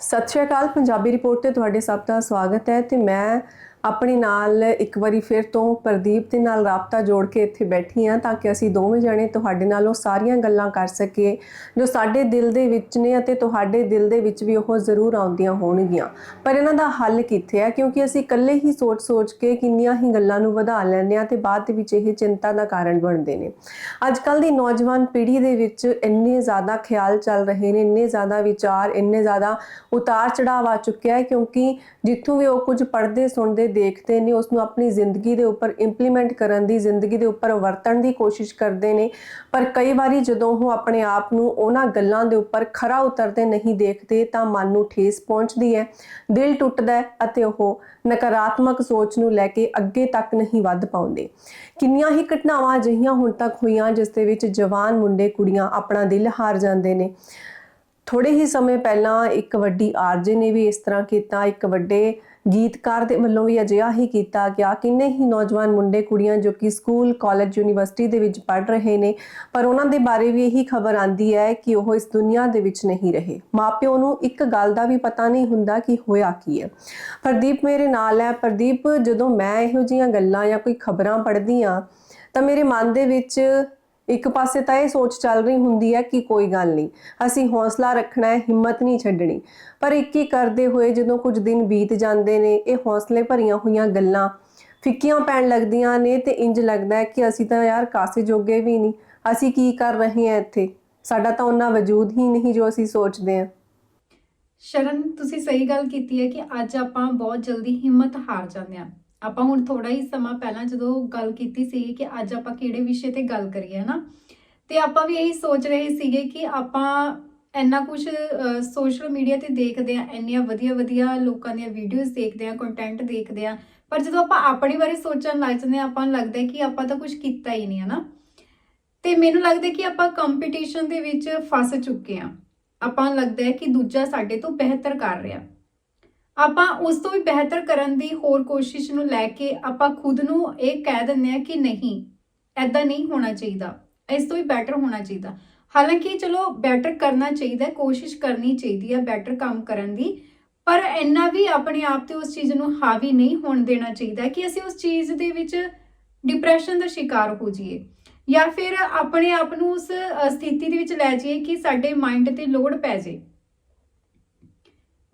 ਸਤਿ ਸ਼੍ਰੀ ਅਕਾਲ ਪੰਜਾਬੀ ਰਿਪੋਰਟ ਤੇ ਤੁਹਾਡੇ ਸਭ ਦਾ ਸਵਾਗਤ ਹੈ ਤੇ ਮੈਂ ਆਪਣੇ ਨਾਲ ਇੱਕ ਵਾਰੀ ਫਿਰ ਤੋਂ ਪ੍ਰਦੀਪ ਦੇ ਨਾਲ ਰਾਬਤਾ ਜੋੜ ਕੇ ਇੱਥੇ ਬੈਠੀ ਹਾਂ ਤਾਂ ਕਿ ਅਸੀਂ ਦੋਵੇਂ ਜਣੇ ਤੁਹਾਡੇ ਨਾਲ ਉਹ ਸਾਰੀਆਂ ਗੱਲਾਂ ਕਰ ਸਕੀਏ ਜੋ ਸਾਡੇ ਦਿਲ ਦੇ ਵਿੱਚ ਨੇ ਅਤੇ ਤੁਹਾਡੇ ਦਿਲ ਦੇ ਵਿੱਚ ਵੀ ਉਹ ਜ਼ਰੂਰ ਆਉਂਦੀਆਂ ਹੋਣਗੀਆਂ। ਪਰ ਇਹਨਾਂ ਦਾ ਹੱਲ ਕਿੱਥੇ ਹੈ ਕਿਉਂਕਿ ਅਸੀਂ ਇਕੱਲੇ ਹੀ ਸੋਚ-ਸੋਚ ਕੇ ਕਿੰਨੀਆਂ ਹੀ ਗੱਲਾਂ ਨੂੰ ਵਧਾ ਲੈਂਦੇ ਹਾਂ ਤੇ ਬਾਅਦ ਦੇ ਵਿੱਚ ਇਹ ਚਿੰਤਾ ਦਾ ਕਾਰਨ ਬਣਦੇ ਨੇ। ਅੱਜ ਕੱਲ ਦੀ ਨੌਜਵਾਨ ਪੀੜ੍ਹੀ ਦੇ ਵਿੱਚ ਇੰਨੇ ਜ਼ਿਆਦਾ ਖਿਆਲ ਚੱਲ ਰਹੇ ਨੇ, ਇੰਨੇ ਜ਼ਿਆਦਾ ਵਿਚਾਰ, ਇੰਨੇ ਜ਼ਿਆਦਾ ਉਤਾਰ ਚੜਾਵ ਆ ਚੁੱਕਿਆ ਹੈ ਕਿਉਂਕਿ ਜਿੱਥੋਂ ਵੀ ਉਹ ਕੁਝ ਪੜ੍ਹਦੇ ਸੁਣਦੇ ਦੇਖਦੇ ਨੇ ਉਸ ਨੂੰ ਆਪਣੀ ਜ਼ਿੰਦਗੀ ਦੇ ਉੱਪਰ ਇੰਪਲੀਮੈਂਟ ਕਰਨ ਦੀ, ਜ਼ਿੰਦਗੀ ਦੇ ਉੱਪਰ ਵਰਤਣ ਦੀ ਕੋਸ਼ਿਸ਼ ਕਰਦੇ ਨੇ। ਪਰ ਕਈ ਵਾਰੀ ਜਦੋਂ ਉਹ ਆਪਣੇ ਆਪ ਨੂੰ ਉਹਨਾਂ ਗੱਲਾਂ ਦੇ ਉੱਪਰ ਖਰਾ ਉਤਰਦੇ ਨਹੀਂ ਦੇਖਦੇ, ਤਾਂ ਮਨ ਨੂੰ ਠੇਸ ਪਹੁੰਚਦੀ ਹੈ, ਦਿਲ ਟੁੱਟਦਾ ਹੈ ਅਤੇ ਉਹ ਨਕਾਰਾਤਮਕ ਸੋਚ ਨੂੰ ਲੈ ਕੇ ਅੱਗੇ ਤੱਕ ਨਹੀਂ ਵੱਧ ਪਾਉਂਦੇ। ਕਿੰਨੀਆਂ ਹੀ ਘਟਨਾਵਾਂ ਅਜਿਹੀਆਂ ਹੁਣ ਤੱਕ ਹੋਈਆਂ, ਜਿਸ ਦੇ ਵਿੱਚ ਜਵਾਨ ਮੁੰਡੇ, ਕੁੜੀਆਂ ਆਪਣਾ ਦਿਲ ਹਾਰ ਜਾਂਦੇ ਨੇ। ਥੋੜੇ ਹੀ ਸਮੇਂ ਪਹਿਲਾਂ ਇੱਕ ਵੱਡੀ ਆਰਜੇ ਨੇ ਵੀ ਇਸ ਤਰ੍ਹਾਂ ਕੀਤਾ, ਇੱਕ ਵੱਡੇ ਗੀਤਕਾਰ ਦੇ ਵੱਲੋਂ ਵੀ ਅਜਿਹਾ ਹੀ ਕੀਤਾ ਗਿਆ ਕਿੰਨੇ ਹੀ ਨੌਜਵਾਨ ਮੁੰਡੇ, ਕੁੜੀਆਂ ਜੋ ਕਿ ਸਕੂਲ, ਕਾਲਜ, ਯੂਨੀਵਰਸਿਟੀ ਦੇ ਵਿੱਚ ਪੜ੍ਹ ਰਹੇ ਨੇ, ਪਰ ਉਹਨਾਂ ਦੇ ਬਾਰੇ ਵੀ ਇਹੀ ਖਬਰ ਆਂਦੀ ਹੈ ਕਿ ਉਹ ਇਸ ਦੁਨੀਆ ਦੇ ਵਿੱਚ ਨਹੀਂ ਰਹੇ। ਮਾਪਿਓ ਨੂੰ ਇੱਕ ਗੱਲ ਦਾ ਵੀ ਪਤਾ ਨਹੀਂ ਹੁੰਦਾ ਕਿ ਹੋਇਆ ਕੀ ਹੈ। ਪ੍ਰਦੀਪ ਮੇਰੇ ਨਾਲ ਹੈ। ਪ੍ਰਦੀਪ, ਜਦੋਂ ਮੈਂ ਇਹੋ ਜਿਹੀਆਂ ਗੱਲਾਂ ਜਾਂ ਕੋਈ ਖਬਰਾਂ ਪੜ੍ਹਦੀ ਆ ਤਾਂ ਮੇਰੇ ਮਨ ਦੇ ਵਿੱਚ ਇੱਕ ਪਾਸੇ ਤਾਂ ਇਹ ਸੋਚ ਚੱਲ ਰਹੀ ਹੁੰਦੀ ਹੈ ਕਿ ਕੋਈ ਗੱਲ ਨਹੀਂ, ਅਸੀਂ ਹੌਸਲਾ ਰੱਖਣਾ ਹੈ, ਹਿੰਮਤ ਨਹੀਂ ਛੱਡਣੀ। ਪਰ ਇੱਕ ਹੀ ਕਰਦੇ ਹੋਏ ਜਦੋਂ ਕੁਝ ਦਿਨ ਬੀਤ ਜਾਂਦੇ ਨੇ, ਇਹ ਹੌਸਲੇ ਭਰੀਆਂ ਹੋਈਆਂ ਗੱਲਾਂ ਫਿੱਕੀਆਂ ਪੈਣ ਲੱਗਦੀਆਂ ਨੇ ਤੇ ਇੰਜ ਲੱਗਦਾ ਹੈ ਕਿ ਅਸੀਂ ਤਾਂ ਯਾਰ ਕਾਸੇ ਜੋਗੇ ਵੀ ਨਹੀਂ, ਅਸੀਂ ਕੀ ਕਰ ਰਹੇ ਹਾਂ ਇੱਥੇ? ਸਾਡਾ ਤਾਂ ਉਹਨਾਂ ਵਜੂਦ ਹੀ ਨਹੀਂ ਜੋ ਅਸੀਂ ਸੋਚਦੇ ਹਾਂ। ਸ਼ਰਨ, ਤੁਸੀਂ ਸਹੀ ਗੱਲ ਕੀਤੀ ਹੈ ਕਿ ਅੱਜ ਆਪਾਂ ਬਹੁਤ ਜਲਦੀ ਹਿੰਮਤ ਹਾਰ ਜਾਂਦੇ ਹਾਂ। ਆਪਾਂ ਹੁਣ ਥੋੜਾ ਹੀ ਸਮਾਂ ਪਹਿਲਾਂ ਜਦੋਂ ਗੱਲ ਕੀਤੀ ਸੀ ਕਿ ਅੱਜ ਆਪਾਂ ਕਿਹੜੇ ਵਿਸ਼ੇ ਤੇ ਗੱਲ ਕਰੀਏ, ਹਨਾ? ਤੇ ਆਪਾਂ ਵੀ ਇਹੀ ਸੋਚ ਰਹੇ ਸੀਗੇ ਕਿ ਆਪਾਂ ਇੰਨਾ ਕੁਝ ਸੋਸ਼ਲ ਮੀਡੀਆ ਤੇ ਦੇਖਦੇ ਆ ਇੰਨੀਆਂ ਵਧੀਆ ਵਧੀਆ ਲੋਕਾਂ ਦੀਆਂ ਵੀਡੀਓਜ਼ ਦੇਖਦੇ ਆ ਕੰਟੈਂਟ ਦੇਖਦੇ ਆ ਪਰ ਜਦੋਂ ਆਪਾਂ ਆਪਣੇ ਬਾਰੇ ਸੋਚਣ ਲੱਗ ਜਾਂਦੇ ਆ ਆਪਾਂ ਨੂੰ ਲੱਗਦਾ ਕਿ ਆਪਾਂ ਤਾਂ ਕੁਝ ਕੀਤਾ ਹੀ ਨਹੀਂ, ਹਨਾ? ਤੇ ਮੈਨੂੰ ਲੱਗਦਾ ਕਿ ਆਪਾਂ ਕੰਪੀਟੀਸ਼ਨ ਦੇ ਵਿੱਚ ਫਸ ਚੁੱਕੇ ਆ ਆਪਾਂ ਨੂੰ ਲੱਗਦਾ ਹੈ ਕਿ ਦੂਜਾ ਸਾਡੇ ਤੋਂ ਬਿਹਤਰ ਕਰ ਰਿਹਾ। ਆਪਾਂ ਉਸ ਤੋਂ ਵੀ ਬਿਹਤਰ ਕਰਨ ਦੀ ਹੋਰ ਕੋਸ਼ਿਸ਼ ਨੂੰ ਲੈ ਕੇ ਆਪਾਂ ਖੁਦ ਨੂੰ ਇਹ ਕਹਿ ਦਿੰਦੇ ਆ ਕਿ ਨਹੀਂ ਐਦਾਂ ਨਹੀਂ ਹੋਣਾ ਚਾਹੀਦਾ। ਇਸ ਤੋਂ ਵੀ ਬੈਟਰ ਹੋਣਾ ਚਾਹੀਦਾ। ਹਾਲਾਂਕਿ ਚਲੋ ਬੈਟਰ ਕਰਨਾ ਚਾਹੀਦਾ, ਕੋਸ਼ਿਸ਼ ਕਰਨੀ ਚਾਹੀਦੀ ਹੈ ਬੈਟਰ ਕੰਮ ਕਰਨ ਦੀ, ਪਰ ਇੰਨਾ ਵੀ ਆਪਣੇ ਆਪ ਤੇ ਉਸ ਚੀਜ਼ ਨੂੰ ਹਾਵੀ ਨਹੀਂ ਹੋਣ ਦੇਣਾ ਚਾਹੀਦਾ ਕਿ ਅਸੀਂ ਉਸ ਚੀਜ਼ ਦੇ ਵਿੱਚ ਡਿਪਰੈਸ਼ਨ ਦਾ ਸ਼ਿਕਾਰ ਹੋ ਜਾਈਏ। ਜਾਂ ਫਿਰ ਆਪਣੇ ਆਪ ਨੂੰ ਉਸ ਸਥਿਤੀ ਦੇ ਵਿੱਚ ਲੈ ਜਾਈਏ ਕਿ ਸਾਡੇ ਮਾਈਂਡ ਤੇ ਲੋਡ ਪੈ ਜਾਏ।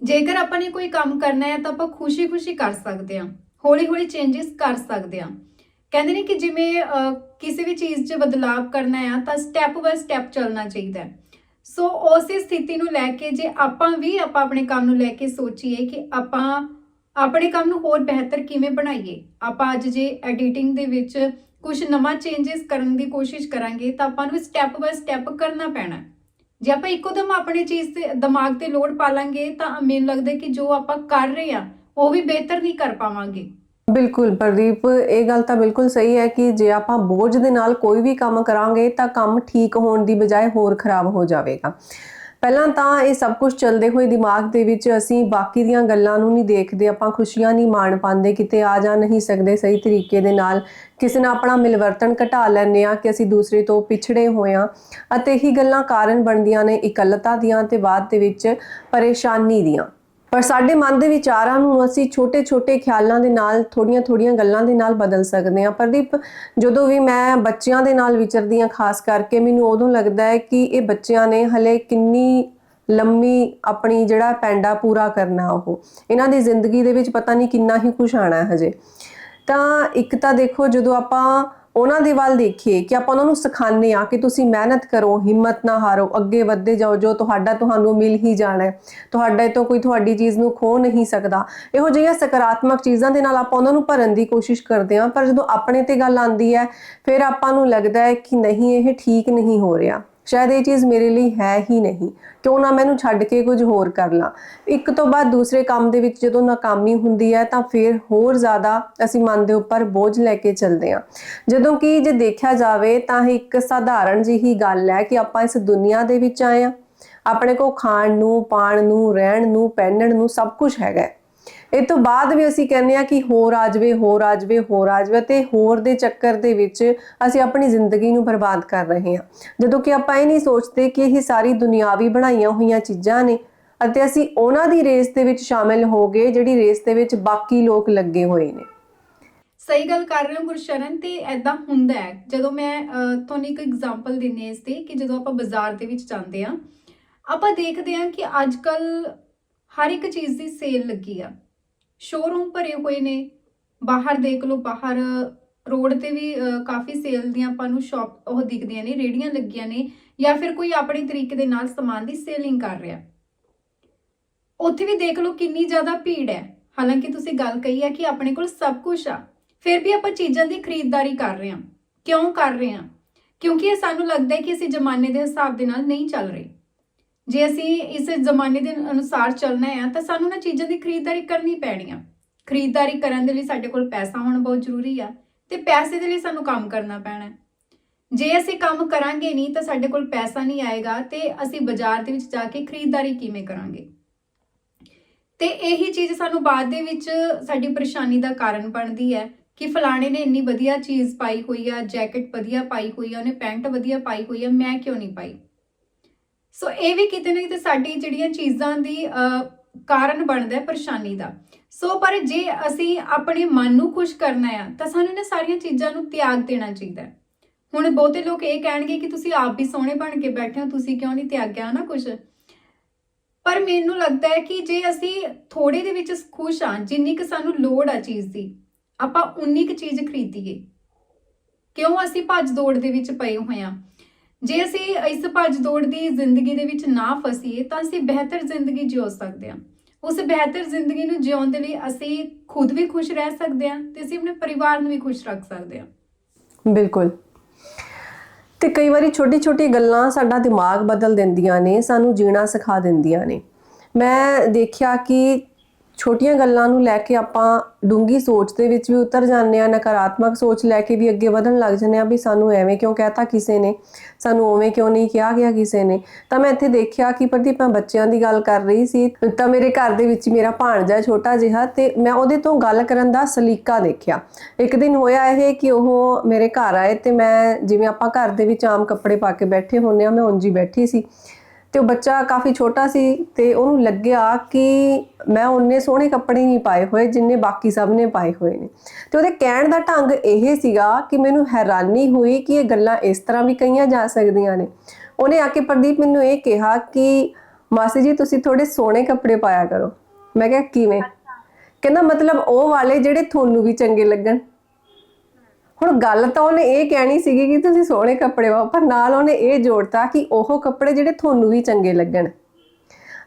ਜੇਕਰ ਆਪਾਂ ਨੇ ਕੋਈ ਕੰਮ ਕਰਨਾ ਹੈ ਤਾਂ ਆਪਾਂ ਖੁਸ਼ੀ-ਖੁਸ਼ੀ ਕਰ ਸਕਦੇ ਹਾਂ, ਹੌਲੀ-ਹੌਲੀ ਚੇਂਜਸ ਕਰ ਸਕਦੇ ਹਾਂ। ਕਹਿੰਦੇ ਨੇ ਕਿ ਜਿਵੇਂ ਕਿਸੇ ਵੀ ਚੀਜ਼ 'ਚ ਬਦਲਾਵ ਕਰਨਾ ਹੈ ਤਾਂ ਸਟੈਪ ਬਾਏ ਸਟੈਪ ਚੱਲਣਾ ਚਾਹੀਦਾ ਹੈ। ਸੋ ਉਸੇ ਸਥਿਤੀ ਨੂੰ ਲੈ ਕੇ ਜੇ ਆਪਾਂ ਵੀ ਆਪਾਂ ਆਪਣੇ ਕੰਮ ਨੂੰ ਲੈ ਕੇ ਸੋਚੀਏ ਕਿ ਆਪਾਂ ਆਪਣੇ ਕੰਮ ਨੂੰ ਹੋਰ ਬਿਹਤਰ ਕਿਵੇਂ ਬਣਾਈਏ, ਆਪਾਂ ਅੱਜ ਜੇ ਐਡੀਟਿੰਗ ਦੇ ਵਿੱਚ ਕੁਝ ਨਵਾਂ ਚੇਂਜਸ ਕਰਨ ਦੀ ਕੋਸ਼ਿਸ਼ ਕਰਾਂਗੇ ਤਾਂ ਆਪਾਂ ਨੂੰ ਸਟੈਪ ਬਾਏ ਸਟੈਪ ਕਰਨਾ ਪੈਣਾ ਜੇ ਆਪਾਂ ਇੱਕੋ ਦਮ ਆਪਣੀ ਚੀਜ਼ ਤੇ, ਦਿਮਾਗ ਤੇ ਲੋਡ ਪਾ ਲਾਂਗੇ, ਤਾਂ ਮੈਨੂੰ ਲੱਗਦਾ ਕਿ ਜੋ ਆਪਾਂ ਕਰ ਰਹੇ ਆ, ਉਹ ਵੀ ਬਿਹਤਰ ਨਹੀਂ ਕਰ ਪਾਵਾਂਗੇ। ਬਿਲਕੁਲ, ਪ੍ਰਦੀਪ, ਇਹ ਗੱਲ ਤਾਂ ਬਿਲਕੁਲ ਸਹੀ ਹੈ ਕਿ ਜੇ ਆਪਾਂ ਬੋਝ ਦੇ ਨਾਲ ਕੋਈ ਵੀ ਕੰਮ ਕਰਾਂਗੇ, ਤਾਂ ਕੰਮ ਠੀਕ ਹੋਣ ਦੀ ਬਜਾਏ ਹੋਰ ਖਰਾਬ ਹੋ ਜਾਵੇਗਾ। ਪਹਿਲਾਂ ਤਾਂ ਇਹ ਸਭ ਕੁਝ ਚੱਲਦੇ ਹੋਏ ਦਿਮਾਗ ਦੇ ਵਿੱਚ ਅਸੀਂ ਬਾਕੀ ਦੀਆਂ ਗੱਲਾਂ ਨੂੰ ਨਹੀਂ ਦੇਖਦੇ, ਆਪਾਂ ਖੁਸ਼ੀਆਂ ਨਹੀਂ ਮਾਣ ਪਾਉਂਦੇ, ਕਿਤੇ ਆ ਜਾ ਨਹੀਂ ਸਕਦੇ ਸਹੀ ਤਰੀਕੇ ਦੇ ਨਾਲ। ਕਿਸੇ ਨਾਲ ਆਪਣਾ ਮਿਲਵਰਤਨ ਘਟਾ ਲੈਂਦੇ ਆ ਕਿ ਅਸੀਂ ਦੂਸਰੇ ਤੋਂ ਪਿਛੜੇ ਹੋਏ ਆ ਅਤੇ ਇਹੀ ਗੱਲਾਂ ਕਾਰਨ ਬਣਦੀਆਂ ਨੇ ਇਕੱਲਤਾ ਦੀਆਂ ਤੇ ਬਾਅਦ ਦੇ ਵਿੱਚ ਪਰੇਸ਼ਾਨੀ ਦੀਆਂ। ਪਰ ਸਾਡੇ ਮਨ ਦੇ ਵਿਚਾਰਾਂ ਨੂੰ ਅਸੀਂ ਛੋਟੇ-ਛੋਟੇ ਖਿਆਲਾਂ ਦੇ ਨਾਲ, ਥੋੜੀਆਂ-ਥੋੜੀਆਂ ਗੱਲਾਂ ਦੇ ਨਾਲ ਬਦਲ ਸਕਦੇ ਹਾਂ। ਪ੍ਰਦੀਪ, ਜਦੋਂ ਵੀ ਮੈਂ ਬੱਚਿਆਂ ਦੇ ਨਾਲ ਵਿਚਰਦੀ ਹਾਂ, ਖਾਸ ਕਰਕੇ ਮੈਨੂੰ ਉਦੋਂ ਲੱਗਦਾ ਹੈ ਕਿ ਇਹ ਬੱਚਿਆਂ ਨੇ ਹਲੇ ਕਿੰਨੀ ਲੰਮੀ ਆਪਣੀ ਜਿਹੜਾ ਪੈਂਡਾ ਪੂਰਾ ਕਰਨਾ ਉਹ। ਇਹਨਾਂ ਦੀ ਜ਼ਿੰਦਗੀ ਦੇ ਵਿੱਚ ਪਤਾ ਨਹੀਂ ਕਿੰਨਾ ਹੀ ਕੁਝ ਆਣਾ ਹੈ ਹਜੇ। ਤਾਂ ਇੱਕ ਤਾਂ ਦੇਖੋ, ਜਦੋਂ ਆਪਾਂ ਉਹਨਾਂ ਦੇ ਵੱਲ ਦੇਖੀਏ ਕਿ ਆਪਾਂ ਉਹਨਾਂ ਨੂੰ ਸਿਖਾਉਂਦੇ ਆ ਕਿ ਤੁਸੀਂ ਮਿਹਨਤ ਕਰੋ, ਹਿੰਮਤ ਨਾ ਹਾਰੋ, ਅੱਗੇ ਵੱਧਦੇ ਜਾਓ, ਜੋ ਤੁਹਾਡਾ ਤੁਹਾਨੂੰ ਮਿਲ ਹੀ ਜਾਣਾ ਹੈ। ਤੁਹਾਡੇ ਤੋਂ ਕੋਈ ਤੁਹਾਡੀ ਚੀਜ਼ ਨੂੰ ਖੋ ਨਹੀਂ ਸਕਦਾ। ਇਹੋ ਜਿਹੀਆਂ ਸਕਾਰਾਤਮਕ ਚੀਜ਼ਾਂ ਦੇ ਨਾਲ ਆਪਾਂ ਉਹਨਾਂ ਨੂੰ ਭਰਨ ਦੀ ਕੋਸ਼ਿਸ਼ ਕਰਦੇ ਆ ਪਰ ਜਦੋਂ ਆਪਣੇ ਤੇ ਗੱਲ ਆਉਂਦੀ ਹੈ, ਫਿਰ ਆਪਾਂ ਨੂੰ ਲੱਗਦਾ ਹੈ ਕਿ ਨਹੀਂ, ਇਹ ਠੀਕ ਨਹੀਂ ਹੋ ਰਿਹਾ। ਸ਼ਾਇਦ ਇਹ ਚੀਜ਼ ਮੇਰੇ ਲਈ ਹੈ ਹੀ ਨਹੀਂ। ਕਿਉਂ ਨਾ ਮੈਨੂੰ ਛੱਡ ਕੇ ਕੁਝ ਹੋਰ ਕਰ ਲਾਂ। ਇੱਕ ਤੋਂ ਬਾਅਦ ਦੂਸਰੇ ਕੰਮ ਦੇ ਵਿੱਚ ਜਦੋਂ ਨਾਕਾਮੀ ਹੁੰਦੀ ਹੈ ਤਾਂ ਫਿਰ ਹੋਰ ਜ਼ਿਆਦਾ ਅਸੀਂ ਮਨ ਦੇ ਉੱਪਰ ਬੋਝ ਲੈ ਕੇ ਚੱਲਦੇ ਹਾਂ। ਜਦੋਂ ਕਿ ਜੇ ਦੇਖਿਆ ਜਾਵੇ ਤਾਂ ਇੱਕ ਸਾਧਾਰਨ ਜਿਹੀ ਗੱਲ ਹੈ ਕਿ ਆਪਾਂ ਇਸ ਦੁਨੀਆ ਦੇ ਵਿੱਚ ਆਏ ਆ ਆਪਣੇ ਕੋ ਖਾਣ ਨੂੰ, ਪਾਣ ਨੂੰ, ਰਹਿਣ ਨੂੰ, ਪਹਿਨਣ ਨੂੰ ਸਭ ਕੁਝ ਹੈਗਾ ਹੈ। ਇਹ ਤੋਂ ਬਾਅਦ ਵੀ ਅਸੀਂ ਕਹਿੰਦੇ ਆ ਕਿ ਹੋਰ ਆ ਜਾਵੇ, ਹੋਰ ਆ ਜਾਵੇ, ਹੋਰ ਆ ਜਾਵੇ ਤੇ ਹੋਰ ਦੇ ਚੱਕਰ ਦੇ ਵਿੱਚ ਅਸੀਂ ਆਪਣੀ ਜ਼ਿੰਦਗੀ ਨੂੰ ਬਰਬਾਦ ਕਰ ਰਹੇ ਹਾਂ। ਜਦੋਂ ਕਿ ਆਪਾਂ ਇਹ ਨਹੀਂ ਸੋਚਦੇ ਕਿ ਇਹ ਸਾਰੀ ਦੁਨਿਆਵੀ ਬਣਾਈਆਂ ਹੋਈਆਂ ਚੀਜ਼ਾਂ ਨੇ ਅਤੇ ਅਸੀਂ ਉਹਨਾਂ ਦੀ ਰੇਸ ਦੇ ਵਿੱਚ ਸ਼ਾਮਿਲ ਹੋ ਗਏ ਜਿਹੜੀ ਰੇਸ ਦੇ ਵਿੱਚ ਬਾਕੀ ਲੋਕ ਲੱਗੇ ਹੋਏ ਨੇ। ਸਹੀ ਗੱਲ ਕਰ ਰਹੇ ਹੋ ਗੁਰਸ਼ਰਨ ਤੇ ਐਦਾਂ ਹੁੰਦਾ ਹੈ। ਜਦੋਂ ਮੈਂ ਤੁਹਾਨੂੰ ਇੱਕ ਐਗਜ਼ਾਮਪਲ ਦਿੰਨੀ ਇਸ ਤੇ ਕਿ ਜਦੋਂ ਆਪਾਂ ਬਾਜ਼ਾਰ ਦੇ ਵਿੱਚ ਜਾਂਦੇ ਆ ਆਪਾਂ ਦੇਖਦੇ ਆ ਕਿ ਅੱਜ ਕੱਲ ਹਰ ਇੱਕ ਚੀਜ਼ ਦੀ ਸੇਲ ਲੱਗੀ ਆ। ਸ਼ੋਰੂਮ ਭਰੇ ਹੋਏ ਨੇ। ਬਾਹਰ ਦੇਖ ਲਓ, ਬਾਹਰ ਰੋਡ ਤੇ ਵੀ ਕਾਫੀ ਸੇਲ ਦੀਆਂ ਆਪਾਂ ਨੂੰ ਸ਼ਾਪ ਉਹ ਦਿਖਦੀਆਂ ਨੇ ਰੇੜੀਆਂ ਲੱਗੀਆਂ ਨੇ, ਜਾਂ ਫਿਰ ਕੋਈ ਆਪਣੇ ਤਰੀਕੇ ਦੇ ਨਾਲ ਸਮਾਨ ਦੀ ਸੇਲਿੰਗ ਕਰ ਰਿਹਾ। ਉੱਥੇ ਵੀ ਦੇਖ ਲਓ ਕਿੰਨੀ ਜ਼ਿਆਦਾ ਭੀੜ ਹੈ। ਹਾਲਾਂਕਿ ਤੁਸੀਂ ਗੱਲ ਕਹੀ ਹੈ ਕਿ ਆਪਣੇ ਕੋਲ ਸਭ ਕੁਝ ਆ। ਫਿਰ ਵੀ ਆਪਾਂ ਚੀਜ਼ਾਂ ਦੀ ਖਰੀਦਦਾਰੀ ਕਰ ਰਹੇ ਹਾਂ। ਕਿਉਂ ਕਰ ਰਹੇ ਹਾਂ? ਕਿਉਂਕਿ ਇਹ ਸਾਨੂੰ ਲੱਗਦਾ ਹੈ ਕਿ ਅਸੀਂ ਜ਼ਮਾਨੇ ਦੇ ਹਿਸਾਬ ਦੇ ਨਾਲ ਨਹੀਂ ਚੱਲ ਰਹੇ। ਜੇ ਅਸੀਂ ਇਸ ਜ਼ਮਾਨੇ ਦੇ ਅਨੁਸਾਰ ਚੱਲਣਾ ਹੈ, ਤਾਂ ਸਾਨੂੰ ਨਾ ਚੀਜ਼ਾਂ ਦੀ ਖਰੀਦਦਾਰੀ ਕਰਨੀ ਪੈਣੀ ਆ। ਖਰੀਦਦਾਰੀ ਕਰਨ ਦੇ ਲਈ ਸਾਡੇ ਕੋਲ ਪੈਸਾ ਹੋਣਾ ਬਹੁਤ ਜ਼ਰੂਰੀ ਆ ਤੇ ਪੈਸੇ ਦੇ ਲਈ ਸਾਨੂੰ ਕੰਮ ਕਰਨਾ ਪੈਣਾ। ਜੇ ਅਸੀਂ ਕੰਮ ਕਰਾਂਗੇ ਨਹੀਂ, ਤਾਂ ਸਾਡੇ ਕੋਲ ਪੈਸਾ ਨਹੀਂ ਆਏਗਾ ਤੇ ਅਸੀਂ ਬਾਜ਼ਾਰ ਦੇ ਵਿੱਚ ਜਾ ਕੇ ਖਰੀਦਦਾਰੀ ਕਿਵੇਂ ਕਰਾਂਗੇ? ਤੇ ਇਹੀ ਚੀਜ਼ ਸਾਨੂੰ ਬਾਅਦ ਦੇ ਵਿੱਚ ਸਾਡੀ ਪਰੇਸ਼ਾਨੀ ਦਾ ਕਾਰਨ ਬਣਦੀ ਹੈ ਕਿ ਫਲਾਣੇ ਨੇ ਇੰਨੀ ਵਧੀਆ ਚੀਜ਼ ਪਾਈ ਹੋਈ ਆ, ਜੈਕਟ ਵਧੀਆ ਪਾਈ ਹੋਈ ਆ, ਉਹਨੇ ਪੈਂਟ ਵਧੀਆ ਪਾਈ ਹੋਈ ਆ, ਮੈਂ ਕਿਉਂ ਨਹੀਂ ਪਾਈ? ਸੋ ਇਹ ਵੀ ਕਿਤੇ ਨਾ ਕਿਤੇ ਸਾਡੀ ਜਿਹੜੀਆਂ ਚੀਜ਼ਾਂ ਦੀ ਕਾਰਨ ਬਣਦਾ ਹੈ ਪਰੇਸ਼ਾਨੀ ਦਾ। ਸੋ ਪਰ ਜੇ ਅਸੀਂ ਆਪਣੇ ਮਨ ਨੂੰ ਖੁਸ਼ ਕਰਨਾ ਆ, ਤਾਂ ਸਾਨੂੰ ਇਹਨਾਂ ਸਾਰੀਆਂ ਚੀਜ਼ਾਂ ਨੂੰ ਤਿਆਗ ਦੇਣਾ ਚਾਹੀਦਾ ਹੈ। ਹੁਣ ਬਹੁਤੇ ਲੋਕ ਇਹ ਕਹਿਣਗੇ ਕਿ ਤੁਸੀਂ ਆਪ ਵੀ ਸੋਹਣੇ ਬਣ ਕੇ ਬੈਠੇ ਹੋ, ਤੁਸੀਂ ਕਿਉਂ ਨਹੀਂ ਤਿਆਗਿਆ ਨਾ ਕੁਝ ਪਰ ਮੈਨੂੰ ਲੱਗਦਾ ਹੈ ਕਿ ਜੇ ਅਸੀਂ ਥੋੜੇ ਦੇ ਵਿੱਚ ਖੁਸ਼ ਹਾਂ, ਜਿੰਨੀ ਕੁ ਸਾਨੂੰ ਲੋੜ ਆ ਚੀਜ਼ ਦੀ, ਆਪਾਂ ਉਨੀ ਕੁ ਚੀਜ਼ ਖਰੀਦੀਏ। ਕਿਉਂ ਅਸੀਂ ਭੱਜ ਦੌੜ ਦੇ ਵਿੱਚ ਪਏ ਹੋਏ ਹਾਂ? ਜੇ ਅਸੀਂ ਇਸ ਭੱਜ ਦੌੜ ਦੀ ਜ਼ਿੰਦਗੀ ਦੇ ਵਿੱਚ ਨਾ ਫਸੀਏ, ਤਾਂ ਅਸੀਂ ਬਿਹਤਰ ਜ਼ਿੰਦਗੀ ਜਿਉ ਸਕਦੇ ਹਾਂ। ਉਸ ਬਿਹਤਰ ਜ਼ਿੰਦਗੀ ਨੂੰ ਜਿਉਣ ਦੇ ਲਈ ਅਸੀਂ ਖੁਦ ਵੀ ਖੁਸ਼ ਰਹਿ ਸਕਦੇ ਹਾਂ ਤੇ ਅਸੀਂ ਆਪਣੇ ਪਰਿਵਾਰ ਨੂੰ ਵੀ ਖੁਸ਼ ਰੱਖ ਸਕਦੇ ਹਾਂ। ਬਿਲਕੁਲ। ਤੇ ਕਈ ਵਾਰੀ ਛੋਟੀ ਛੋਟੀ ਗੱਲਾਂ ਸਾਡਾ ਦਿਮਾਗ ਬਦਲ ਦਿੰਦੀਆਂ ਨੇ, ਸਾਨੂੰ ਜੀਣਾ ਸਿਖਾ ਦਿੰਦੀਆਂ ਨੇ। ਮੈਂ ਦੇਖਿਆ ਕਿ ਛੋਟੀਆਂ ਗੱਲਾਂ ਨੂੰ ਲੈ ਕੇ ਆਪਾਂ ਡੂੰਗੀ ਸੋਚ ਦੇ ਵਿੱਚ ਵੀ ਉਤਰ ਜਾਂਦੇ ਆ ਨਕਾਰਾਤਮਕ ਸੋਚ ਲੈ ਕੇ ਵੀ ਅੱਗੇ ਵਧਣ ਲੱਗ ਜਾਂਦੇ ਆ ਵੀ ਸਾਨੂੰ ਐਵੇਂ ਕਿਉਂ ਕਹਿਤਾ ਕਿਸੇ ਨੇ, ਸਾਨੂੰ ਉਵੇਂ ਕਿਉਂ ਨਹੀਂ ਕਿਹਾ ਗਿਆ ਕਿਸੇ ਨੇ। ਤਾਂ ਮੈਂ ਇੱਥੇ ਦੇਖਿਆ ਕਿ ਪ੍ਰਦੀਪ, ਮੈਂ ਬੱਚਿਆਂ ਦੀ ਗੱਲ ਕਰ ਰਹੀ ਸੀ, ਤਾਂ ਮੇਰੇ ਘਰ ਦੇ ਵਿੱਚ ਮੇਰਾ ਭਾਣਜਾ ਛੋਟਾ ਜਿਹਾ ਤੇ ਮੈਂ ਉਹਦੇ ਤੋਂ ਗੱਲ ਕਰਨ ਦਾ ਸਲੀਕਾ ਦੇਖਿਆ। ਇੱਕ ਦਿਨ ਹੋਇਆ ਇਹ ਕਿ ਉਹ ਮੇਰੇ ਘਰ ਆਏ ਤੇ ਮੈਂ ਜਿਵੇਂ ਆਪਾਂ ਘਰ ਦੇ ਵਿੱਚ ਆਮ ਕੱਪੜੇ ਪਾ ਕੇ ਬੈਠੇ ਹੁੰਨੇ ਆ ਮੈਂ ਉਂਝ ਹੀ ਬੈਠੀ ਸੀ। ਤੇ ਉਹ ਬੱਚਾ ਕਾਫੀ ਛੋਟਾ ਸੀ ਤੇ ਉਹਨੂੰ ਲੱਗਿਆ ਕਿ ਮੈਂ ਉਹਨੇ ਸੋਹਣੇ ਕੱਪੜੇ ਨਹੀਂ ਪਾਏ ਹੋਏ ਜਿੰਨੇ ਬਾਕੀ ਸਭ ਨੇ ਪਾਏ ਹੋਏ ਨੇ। ਤੇ ਉਹਦੇ ਕਹਿਣ ਦਾ ਢੰਗ ਇਹ ਸੀਗਾ ਕਿ ਮੈਨੂੰ ਹੈਰਾਨੀ ਹੋਈ ਕਿ ਇਹ ਗੱਲਾਂ ਇਸ ਤਰ੍ਹਾਂ ਵੀ ਕਹੀਆਂ ਜਾ ਸਕਦੀਆਂ ਨੇ। ਉਹਨੇ ਆ ਕੇ ਪ੍ਰਦੀਪ ਮੈਨੂੰ ਇਹ ਕਿਹਾ ਕਿ ਮਾਸੀ ਜੀ ਤੁਸੀਂ ਥੋੜੇ ਸੋਹਣੇ ਕੱਪੜੇ ਪਾਇਆ ਕਰੋ। ਮੈਂ ਕਿਹਾ ਕਿਵੇਂ? ਕਹਿੰਦਾ ਮਤਲਬ ਉਹ ਵਾਲੇ ਜਿਹੜੇ ਤੁਹਾਨੂੰ ਵੀ ਚੰਗੇ ਲੱਗਣ। ਹੁਣ ਗੱਲ ਤਾਂ ਉਹਨੇ ਇਹ ਕਹਿਣੀ ਸੀਗੀ ਕਿ ਤੁਸੀਂ ਸੋਹਣੇ ਕੱਪੜੇ ਪਾਓ, ਪਰ ਨਾਲ ਉਹਨੇ ਇਹ ਜੋੜਤਾ ਕਿ ਉਹ ਕੱਪੜੇ ਜਿਹੜੇ ਤੁਹਾਨੂੰ ਵੀ ਚੰਗੇ ਲੱਗਣ।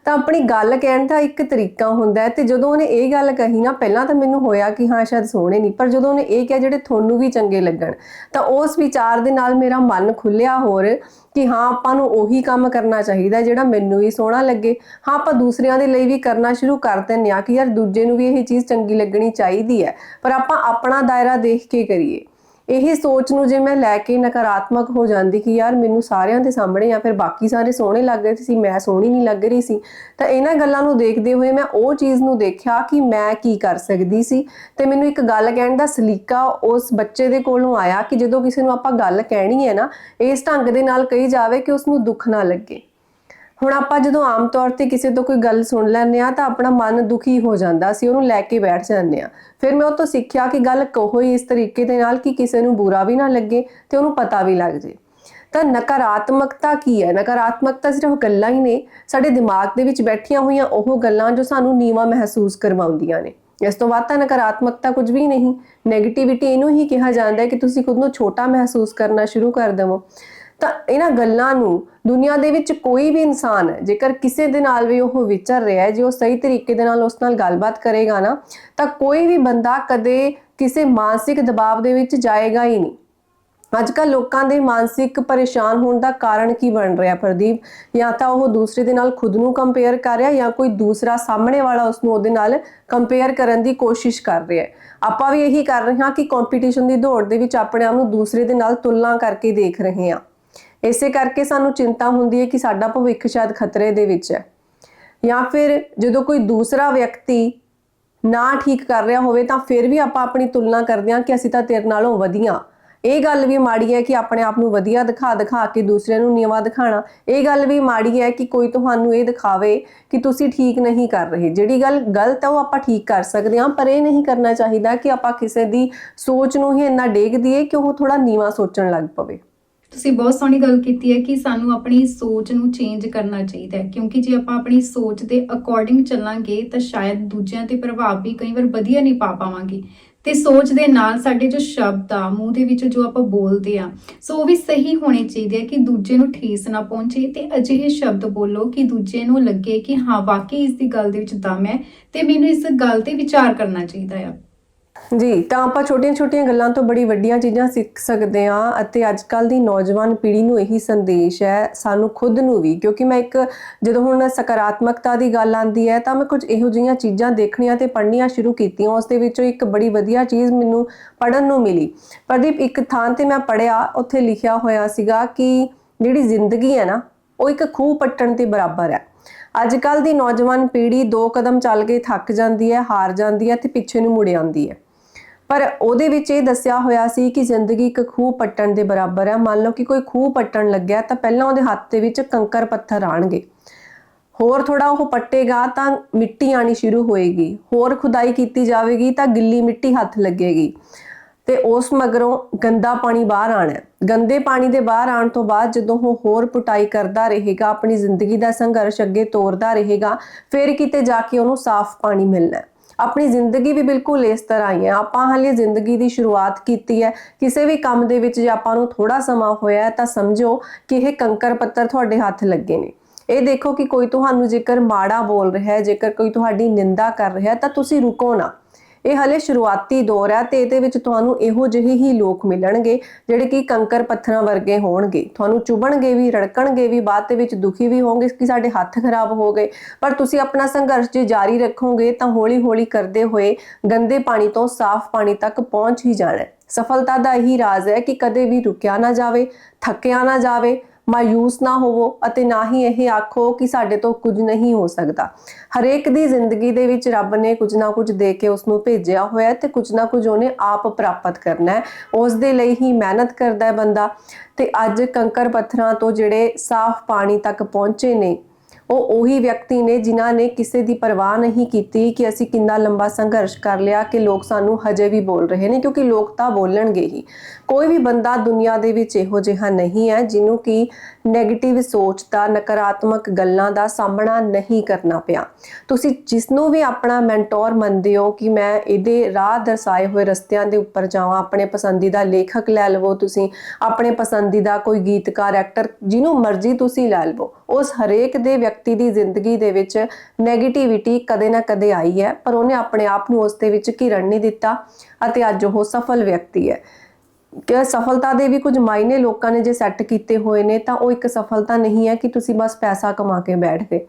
ਤਾਂ ਆਪਣੀ ਗੱਲ ਕਹਿਣ ਦਾ ਇੱਕ ਤਰੀਕਾ ਹੁੰਦਾ ਹੈ ਤੇ ਜਦੋਂ ਉਹਨੇ ਇਹ ਗੱਲ ਕਹੀ ਨਾ, ਪਹਿਲਾਂ ਤਾਂ ਮੈਨੂੰ ਹੋਇਆ ਕਿ ਹਾਂ, ਸ਼ਾਇਦ ਸੋਹਣੇ ਨਹੀਂ, ਪਰ ਜਦੋਂ ਉਹਨੇ ਇਹ ਕਿਹਾ ਜਿਹੜੇ ਤੁਹਾਨੂੰ ਵੀ ਚੰਗੇ ਲੱਗਣ, ਤਾਂ ਉਸ ਵਿਚਾਰ ਦੇ ਨਾਲ ਮੇਰਾ ਮਨ ਖੁੱਲਿਆ ਹੋਰ ਕਿ ਹਾਂ, ਆਪਾਂ ਨੂੰ ਉਹੀ ਕੰਮ ਕਰਨਾ ਚਾਹੀਦਾ ਜਿਹੜਾ ਮੈਨੂੰ ਵੀ ਸੋਹਣਾ ਲੱਗੇ। ਹਾਂ, ਆਪਾਂ ਦੂਸਰਿਆਂ ਦੇ ਲਈ ਵੀ ਕਰਨਾ ਸ਼ੁਰੂ ਕਰ ਦਿੰਦੇ ਆ ਕਿ ਯਾਰ ਦੂਜੇ ਨੂੰ ਵੀ ਇਹ ਚੀਜ਼ ਚੰਗੀ ਲੱਗਣੀ ਚਾਹੀਦੀ ਹੈ, ਪਰ ਆਪਾਂ ਆਪਣਾ ਦਾਇਰਾ ਦੇਖ ਕੇ ਕਰੀਏ। ਇਹ ਸੋਚ ਨੂੰ ਜੇ ਮੈਂ ਲੈ ਕੇ ਨਕਾਰਾਤਮਕ ਹੋ ਜਾਂਦੀ ਕਿ ਯਾਰ ਮੈਨੂੰ ਸਾਰਿਆਂ ਦੇ ਸਾਹਮਣੇ ਜਾਂ ਫਿਰ ਬਾਕੀ ਸਾਰੇ ਸੋਹਣੇ ਲੱਗ ਰਹੇ ਸੀ, ਮੈਂ ਸੋਹਣੀ ਨਹੀਂ ਲੱਗ ਰਹੀ ਸੀ, ਤਾਂ ਇਹਨਾਂ ਗੱਲਾਂ ਨੂੰ ਦੇਖਦੇ ਹੋਏ ਮੈਂ ਉਹ ਚੀਜ਼ ਨੂੰ ਦੇਖਿਆ ਕਿ ਮੈਂ ਕੀ ਕਰ ਸਕਦੀ ਸੀ। ਤੇ ਮੈਨੂੰ ਇੱਕ ਗੱਲ ਕਹਿਣ ਦਾ ਸਲੀਕਾ ਉਸ ਬੱਚੇ ਦੇ ਕੋਲੋਂ ਆਇਆ ਕਿ ਜਦੋਂ ਕਿਸੇ ਨੂੰ ਆਪਾਂ ਗੱਲ ਕਹਿਣੀ ਹੈ ਨਾ, ਇਸ ਢੰਗ ਦੇ ਨਾਲ ਕਹੀ ਜਾਵੇ ਕਿ ਉਸ ਨੂੰ ਦੁੱਖ ਨਾ ਲੱਗੇ। ਹੁਣ ਆਪਾਂ ਜਦੋਂ ਆਮ ਤੌਰ ਤੇ ਕਿਸੇ ਤੋਂ ਕੋਈ ਗੱਲ ਸੁਣ ਲੈਂਦੇ ਆ ਤਾਂ ਆਪਣਾ ਮਨ ਦੁਖੀ ਹੋ ਜਾਂਦਾ। ਸੀ ਉਹਨੂੰ ਲੈ ਕੇ ਬੈਠ ਜਾਂਦੇ ਆ ਫਿਰ ਮੈਂ ਉਹ ਤੋਂ ਸਿੱਖਿਆ ਕਿ ਗੱਲ ਕਹੋ ਹੀ ਇਸ ਤਰੀਕੇ ਦੇ ਨਾਲ ਕਿ ਕਿਸੇ ਨੂੰ ਬੁਰਾ ਵੀ ਨਾ ਲੱਗੇ ਤੇ ਉਹਨੂੰ ਪਤਾ ਵੀ ਲੱਗ ਜੇ। ਤਾਂ ਨਕਾਰਾਤਮਕਤਾ ਕੀ ਹੈ? ਨਕਾਰਾਤਮਕਤਾ ਸਿਰਫ ਗੱਲਾਂ ਹੀ ਨੇ। ਸਾਡੇ ਦਿਮਾਗ ਦੇ ਵਿੱਚ ਬੈਠੀਆਂ ਹੋਈਆਂ ਉਹ ਗੱਲਾਂ ਜੋ ਸਾਨੂੰ ਨੀਵਾ ਮਹਿਸੂਸ ਕਰਵਾਉਂਦੀਆਂ ਨੇ। ਇਸ ਤੋਂ ਬਾਅਦ ਤਾਂ ਨਕਾਰਾਤਮਕਤਾ ਕੁਝ ਵੀ ਨਹੀਂ। 네ਗੇਟਿਵਿਟੀ ਇਹਨੂੰ ਹੀ ਕਿਹਾ ਜਾਂਦਾ ਹੈ ਕਿ ਤੁਸੀਂ ਖੁਦ ਨੂੰ ਛੋਟਾ ਮਹਿਸੂਸ ਕਰਨਾ ਸ਼ੁਰੂ ਕਰ ਦੇਵੋ। ਤਾਂ ਇਹਨਾਂ ਗੱਲਾਂ ਨੂੰ ਦੁਨੀਆ ਦੇ ਵਿੱਚ ਕੋਈ ਵੀ ਇਨਸਾਨ, ਜੇਕਰ ਕਿਸੇ ਦੇ ਨਾਲ ਵੀ ਉਹ ਵਿਚਰ ਰਿਹਾ ਹੈ, ਜੇ ਉਹ ਸਹੀ ਤਰੀਕੇ ਦੇ ਨਾਲ ਉਸ ਨਾਲ ਗੱਲਬਾਤ ਕਰੇਗਾ ਨਾ, ਤਾਂ ਕੋਈ ਵੀ ਬੰਦਾ ਕਦੇ ਕਿਸੇ ਮਾਨਸਿਕ ਦਬਾਅ ਦੇ ਵਿੱਚ ਜਾਏਗਾ ਹੀ ਨਹੀਂ। ਅੱਜ ਕੱਲ ਲੋਕਾਂ ਦੇ ਮਾਨਸਿਕ ਪਰੇਸ਼ਾਨ ਹੋਣ ਦਾ ਕਾਰਨ ਕੀ ਬਣ ਰਿਹਾ ਪ੍ਰਦੀਪ? ਜਾਂ ਤਾਂ ਉਹ ਦੂਸਰੇ ਦੇ ਨਾਲ ਖੁਦ ਨੂੰ ਕੰਪੇਅਰ ਕਰ ਰਿਹਾ, ਜਾਂ ਕੋਈ ਦੂਸਰਾ ਸਾਹਮਣੇ ਵਾਲਾ ਉਸ ਨੂੰ ਉਹਦੇ ਨਾਲ ਕੰਪੇਅਰ ਕਰਨ ਦੀ ਕੋਸ਼ਿਸ਼ ਕਰ ਰਿਹਾ ਹੈ? ਆਪਾਂ ਵੀ ਇਹੀ ਕਰ ਰਹੇ ਹਾਂ ਕਿ ਕੰਪੀਟੀਸ਼ਨ ਦੀ ਦੌੜ ਦੇ ਵਿੱਚ ਆਪਣੇ ਆਪ ਨੂੰ ਦੂਸਰੇ ਦੇ ਨਾਲ ਤੁਲਨਾ ਕਰਕੇ ਦੇਖ ਰਹੇ ਹਾਂ। ਇਸੇ ਕਰਕੇ ਸਾਨੂੰ ਚਿੰਤਾ ਹੁੰਦੀ ਹੈ ਕਿ ਸਾਡਾ ਭਵਿੱਖ ਸ਼ਾਇਦ ਖਤਰੇ ਦੇ ਵਿੱਚ ਹੈ। ਜਾਂ ਫਿਰ ਜਦੋਂ ਕੋਈ ਦੂਸਰਾ ਵਿਅਕਤੀ ਨਾ ਠੀਕ ਕਰ ਰਿਹਾ ਹੋਵੇ ਤਾਂ ਫਿਰ ਵੀ ਆਪਾਂ ਆਪਣੀ ਤੁਲਨਾ ਕਰਦੇ ਹਾਂ ਕਿ ਅਸੀਂ ਤਾਂ ਤੇਰੇ ਨਾਲੋਂ ਵਧੀਆ। ਇਹ ਗੱਲ ਵੀ ਮਾੜੀ ਹੈ ਕਿ ਆਪਣੇ ਆਪ ਨੂੰ ਵਧੀਆ ਦਿਖਾ ਦਿਖਾ ਕੇ ਦੂਸਰਿਆਂ ਨੂੰ ਨੀਵਾਂ ਦਿਖਾਣਾ। ਇਹ ਗੱਲ ਵੀ ਮਾੜੀ ਹੈ ਕਿ ਕੋਈ ਤੁਹਾਨੂੰ ਇਹ ਦਿਖਾਵੇ ਕਿ ਤੁਸੀਂ ਠੀਕ ਨਹੀਂ ਕਰ ਰਹੇ। ਜਿਹੜੀ ਗੱਲ ਗਲਤ ਹੈ ਉਹ ਆਪਾਂ ਠੀਕ ਕਰ ਸਕਦੇ ਹਾਂ, ਪਰ ਇਹ ਨਹੀਂ ਕਰਨਾ ਚਾਹੀਦਾ ਕਿ ਆਪਾਂ ਕਿਸੇ ਦੀ ਸੋਚ ਨੂੰ ਹੀ ਇੰਨਾ ਡੇਗ ਦਈਏ ਕਿ ਉਹ ਥੋੜਾ ਨੀਵਾਂ ਸੋਚਣ ਲੱਗ ਪਵੇ। ਤੁਸੀਂ ਬਹੁਤ ਸੋਹਣੀ ਗੱਲ ਕੀਤੀ ਹੈ ਕਿ ਸਾਨੂੰ ਆਪਣੀ ਸੋਚ ਨੂੰ ਚੇਂਜ ਕਰਨਾ ਚਾਹੀਦਾ ਹੈ, ਕਿਉਂਕਿ ਜੇ ਆਪਾਂ ਆਪਣੀ ਸੋਚ ਦੇ ਅਕੋਰਡਿੰਗ ਚੱਲਾਂਗੇ ਤਾਂ ਸ਼ਾਇਦ ਦੂਜਿਆਂ ਤੇ ਪ੍ਰਭਾਵ ਵੀ ਕਈ ਵਾਰ ਵਧੀਆ ਨਹੀਂ ਪਾ ਪਾਵਾਂਗੇ। ਤੇ ਸੋਚ ਦੇ ਨਾਲ ਸਾਡੇ ਜੋ ਸ਼ਬਦ ਆ, ਮੂੰਹ ਦੇ ਵਿੱਚ ਜੋ ਆਪਾਂ ਬੋਲਦੇ ਆ, ਸੋ ਉਹ ਵੀ ਸਹੀ ਹੋਣੇ ਚਾਹੀਦੇ ਆ ਕਿ ਦੂਜੇ ਨੂੰ ਠੇਸ ਨਾ ਪਹੁੰਚੇ ਤੇ ਅਜਿਹੇ ਸ਼ਬਦ ਬੋਲੋ ਕਿ ਦੂਜੇ ਨੂੰ ਲੱਗੇ ਕਿ ਹਾਂ, ਵਾਕਈ ਇਸ ਦੀ ਗੱਲ ਦੇ ਵਿੱਚ ਦਮ ਹੈ ਤੇ ਮੈਨੂੰ ਇਸ ਗੱਲ ਤੇ ਵਿਚਾਰ ਕਰਨਾ ਚਾਹੀਦਾ ਆ। ਜੀ, ਤਾਂ ਆਪਾਂ ਛੋਟੀਆਂ-ਛੋਟੀਆਂ ਗੱਲਾਂ ਤੋਂ ਬੜੀ ਵੱਡੀਆਂ ਚੀਜ਼ਾਂ ਸਿੱਖ ਸਕਦੇ ਹਾਂ ਅਤੇ ਅੱਜ ਕੱਲ ਦੀ ਨੌਜਵਾਨ ਪੀੜ੍ਹੀ ਨੂੰ ਇਹੀ ਸੰਦੇਸ਼ ਹੈ, ਸਾਨੂੰ ਖੁਦ ਨੂੰ ਵੀ, ਕਿਉਂਕਿ ਮੈਂ ਇੱਕ ਜਦੋਂ ਹੁਣ ਸਕਾਰਾਤਮਕਤਾ ਦੀ ਗੱਲ ਆਂਦੀ ਹੈ, ਤਾਂ ਮੈਂ ਕੁਝ ਇਹੋ ਜਿਹੀਆਂ ਚੀਜ਼ਾਂ ਦੇਖਣੀਆਂ ਤੇ ਪੜ੍ਹਨੀਆਂ ਸ਼ੁਰੂ ਕੀਤੀਆਂ, ਉਸ ਦੇ ਵਿੱਚੋਂ ਇੱਕ ਬੜੀ ਵਧੀਆ ਚੀਜ਼ ਮੈਨੂੰ ਪੜ੍ਹਨ ਨੂੰ ਮਿਲੀ। ਪ੍ਰਦੀਪ, ਇੱਕ ਥਾਂ ਤੇ ਮੈਂ ਪੜ੍ਹਿਆ, ਉੱਥੇ ਲਿਖਿਆ ਹੋਇਆ ਸੀਗਾ ਕਿ ਜਿਹੜੀ ਜ਼ਿੰਦਗੀ ਹੈ ਨਾ, ਉਹ ਇੱਕ ਖੂਹ ਪੱਟਣ ਦੇ ਬਰਾਬਰ ਹੈ। ਅੱਜ ਕੱਲ ਦੀ ਨੌਜਵਾਨ ਪੀੜ੍ਹੀ ਦੋ ਕਦਮ ਚੱਲ ਕੇ ਥੱਕ ਜਾਂਦੀ ਹੈ, ਹਾਰ ਜਾਂਦੀ ਹੈ ਤੇ ਪਿੱਛੇ ਨੂੰ ਮੁੜ ਆਉਂਦੀ ਹੈ। ਪਰ ਉਹਦੇ ਵਿੱਚ ਇਹ ਦੱਸਿਆ ਹੋਇਆ ਸੀ ਕਿ ਜ਼ਿੰਦਗੀ ਇੱਕ ਖੂਹ ਪੱਟਣ ਦੇ ਬਰਾਬਰ ਹੈ। ਮੰਨ ਲਓ ਕਿ ਕੋਈ ਖੂਹ ਪੱਟਣ ਲੱਗਿਆ ਤਾਂ ਪਹਿਲਾਂ ਉਹਦੇ ਹੱਥ ਦੇ ਵਿੱਚ ਕੰਕਰ ਪੱਥਰ ਆਣਗੇ। ਹੋਰ ਥੋੜਾ ਉਹ ਪੱਟੇਗਾ ਤਾਂ ਮਿੱਟੀ ਆਣੀ ਸ਼ੁਰੂ ਹੋਏਗੀ। ਹੋਰ ਖੁਦਾਈ ਕੀਤੀ ਜਾਵੇਗੀ ਤਾਂ ਗਿੱਲੀ ਮਿੱਟੀ ਹੱਥ ਲੱਗੇਗੀ। ਤੇ ਉਸ ਮਗਰੋਂ ਗੰਦਾ ਪਾਣੀ ਬਾਹਰ ਆਣਾ ਗੰਦੇ ਪਾਣੀ ਦੇ ਬਾਹਰ ਆਉਣ ਤੋਂ ਬਾਅਦ ਜਦੋਂ ਉਹ ਹੋਰ ਪੁਟਾਈ ਕਰਦਾ ਰਹੇਗਾ, ਆਪਣੀ ਜ਼ਿੰਦਗੀ ਦਾ ਸੰਘਰਸ਼ ਅੱਗੇ ਤੋਰਦਾ ਰਹੇਗਾ, ਫਿਰ ਕਿਤੇ ਜਾ ਕੇ ਉਹਨੂੰ ਸਾਫ਼ ਪਾਣੀ ਮਿਲਣਾ ਆਪਣੀ ਜ਼ਿੰਦਗੀ ਵੀ ਬਿਲਕੁਲ ਇਸ ਤਰ੍ਹਾਂ ਹੀ ਹੈ। ਆਪਾਂ ਹਾਲੇ ਜ਼ਿੰਦਗੀ ਦੀ ਸ਼ੁਰੂਆਤ ਕੀਤੀ ਹੈ। ਕਿਸੇ ਵੀ ਕੰਮ ਦੇ ਵਿੱਚ ਜੇ ਆਪਾਂ ਨੂੰ ਥੋੜਾ ਸਮਾਂ ਹੋਇਆ ਤਾਂ ਸਮਝੋ ਕਿ ਇਹ ਕੰਕਰ ਪੱਤਰ ਤੁਹਾਡੇ ਹੱਥ ਲੱਗੇ ਨੇ। ਇਹ ਦੇਖੋ ਕਿ ਕੋਈ ਤੁਹਾਨੂੰ ਜੇਕਰ ਮਾੜਾ ਬੋਲ ਰਿਹਾ ਹੈ, ਜੇਕਰ ਕੋਈ ਤੁਹਾਡੀ ਨਿੰਦਾ ਕਰ ਰਿਹਾ ਤਾਂ ਤੁਸੀਂ ਰੁਕੋ ਨਾ। ਇਹ ਹਲੇ ਸ਼ੁਰੂਆਤੀ ਦੌਰ ਹੈ ਤੇ ਇਹਦੇ ਵਿੱਚ ਤੁਹਾਨੂੰ ਇਹੋ ਜਿਹੇ ਹੀ ਲੋਕ ਮਿਲਣਗੇ ਜਿਹੜੇ ਕਿ ਕੰਕਰ ਪੱਥਰਾਂ ਵਰਗੇ ਹੋਣਗੇ। ਤੁਹਾਨੂੰ ਚੁਭਣਗੇ ਵੀ, ਰੜਕਣਗੇ ਵੀ, ਬਾਅਦ ਦੇ ਵਿੱਚ ਦੁਖੀ ਵੀ ਹੋਵੋਗੇ, ਕਿ ਸਾਡੇ ਹੱਥ ਖਰਾਬ ਹੋ ਗਏ। ਪਰ ਤੁਸੀਂ ਆਪਣਾ ਸੰਘਰਸ਼ ਜੇ ਜਾਰੀ ਰੱਖੋਗੇ ਤਾਂ ਹੌਲੀ-ਹੌਲੀ ਕਰਦੇ ਹੋਏ ਗੰਦੇ ਪਾਣੀ ਤੋਂ ਸਾਫ਼ ਪਾਣੀ ਤੱਕ ਪਹੁੰਚ ਹੀ ਜਾਣਾ ਸਫਲਤਾ ਦਾ ਇਹੀ ਰਾਜ਼ ਹੈ ਕਿ ਕਦੇ ਵੀ ਰੁਕਿਆ ਨਾ ਜਾਵੇ, ਥੱਕਿਆ ਨਾ ਜਾਵੇ ਮਾਯੂਸ ਨਾ ਹੋਵੋ ਅਤੇ ਨਾ ਹੀ ਇਹ ਆਖੋ ਕਿ ਸਾਡੇ ਤੋਂ ਕੁਝ ਨਹੀਂ ਹੋ ਸਕਦਾ। ਹਰੇਕ ਦੀ ਜ਼ਿੰਦਗੀ ਦੇ ਵਿੱਚ ਰੱਬ ਨੇ ਕੁਝ ਨਾ ਕੁਝ ਦੇ ਕੇ ਉਸ ਨੂੰ ਭੇਜਿਆ ਹੋਇਆ ਤੇ ਕੁਝ ਨਾ ਕੁਝ ਉਹਨੇ ਆਪ ਪ੍ਰਾਪਤ ਕਰਨਾ ਹੈ। ਉਸ ਦੇ ਲਈ ਹੀ ਮਿਹਨਤ ਕਰਦਾ ਹੈ ਬੰਦਾ ਤੇ ਅੱਜ ਕੰਕਰ ਪੱਥਰਾਂ ਤੋਂ ਜਿਹੜੇ ਸਾਫ਼ ਪਾਣੀ ਤੱਕ ਪਹੁੰਚੇ ਨੇ ਉਹ ਉਹੀ ਵਿਅਕਤੀ ਨੇ ਜਿਨ੍ਹਾਂ ਨੇ ਕਿਸੇ ਦੀ ਪਰਵਾਹ ਨਹੀਂ ਕੀਤੀ ਕਿ ਅਸੀਂ ਕਿੰਨਾ ਲੰਬਾ ਸੰਘਰਸ਼ ਕਰ ਲਿਆ ਕਿ ਲੋਕ ਸਾਨੂੰ ਹਜੇ ਵੀ ਬੋਲ ਰਹੇ ਨੇ, ਕਿਉਂਕਿ ਲੋਕ ਤਾਂ ਬੋਲਣਗੇ ਹੀ। ਕੋਈ ਵੀ ਬੰਦਾ ਦੁਨੀਆ ਦੇ ਵਿੱਚ ਇਹੋ ਜਿਹਾ ਨਹੀਂ ਹੈ, ਜਿਹਨੂੰ ਕਿ 네ਗੇਟਿਵ ਸੋਚ ਦਾ, ਨਕਾਰਾਤਮਕ ਗੱਲਾਂ ਦਾ ਸਾਹਮਣਾ ਨਹੀਂ ਕਰਨਾ ਪਿਆ। ਤੁਸੀਂ ਜਿਸ ਨੂੰ ਵੀ ਆਪਣਾ ਮੈਂਟੋਰ ਮੰਨਦੇ ਹੋ ਕਿ ਮੈਂ ਇਹਦੇ ਰਾਹ ਦਰਸਾਏ ਹੋਏ ਰਸਤਿਆਂ ਦੇ ਉੱਪਰ ਜਾਵਾਂ, ਆਪਣੇ ਪਸੰਦੀਦਾ ਲੇਖਕ ਲੈ ਲਵੋ ਤੁਸੀਂ, ਆਪਣੇ ਪਸੰਦੀਦਾ ਕੋਈ ਗੀਤਕਾਰ ਐਕਟਰ ਜਿਹਨੂੰ ਮਰਜ਼ੀ ਤੁਸੀਂ ਲੈ ਲਵੋ, ਉਸ ਹਰੇਕ ਦੇ ਵਿਅਕਤੀ ਦੀ ਜ਼ਿੰਦਗੀ ਦੇ ਵਿੱਚ 네ਗੇਟਿਵਿਟੀ ਕਦੇ ਨਾ ਕਦੇ ਆਈ ਹੈ, ਪਰ ਉਹਨੇ ਆਪਣੇ ਆਪ ਨੂੰ ਉਸ ਦੇ ਵਿੱਚ ਘਿਰਣ ਨਹੀਂ ਦਿੱਤਾ ਅਤੇ ਅੱਜ ਉਹ ਸਫਲ ਵਿਅਕਤੀ ਹੈ। ਕਿ ਸਫਲਤਾ ਦੇ ਵੀ ਕੁਝ ਮਾਇਨੇ ਲੋਕਾਂ ਨੇ ਜੇ ਸੈੱਟ ਕੀਤੇ ਹੋਏ ਨੇ, ਤਾਂ ਉਹ ਇੱਕ ਸਫਲਤਾ ਨਹੀਂ ਹੈ ਕਿ ਤੁਸੀਂ ਬਸ ਪੈਸਾ ਕਮਾ ਕੇ ਬੈਠ ਗਏ।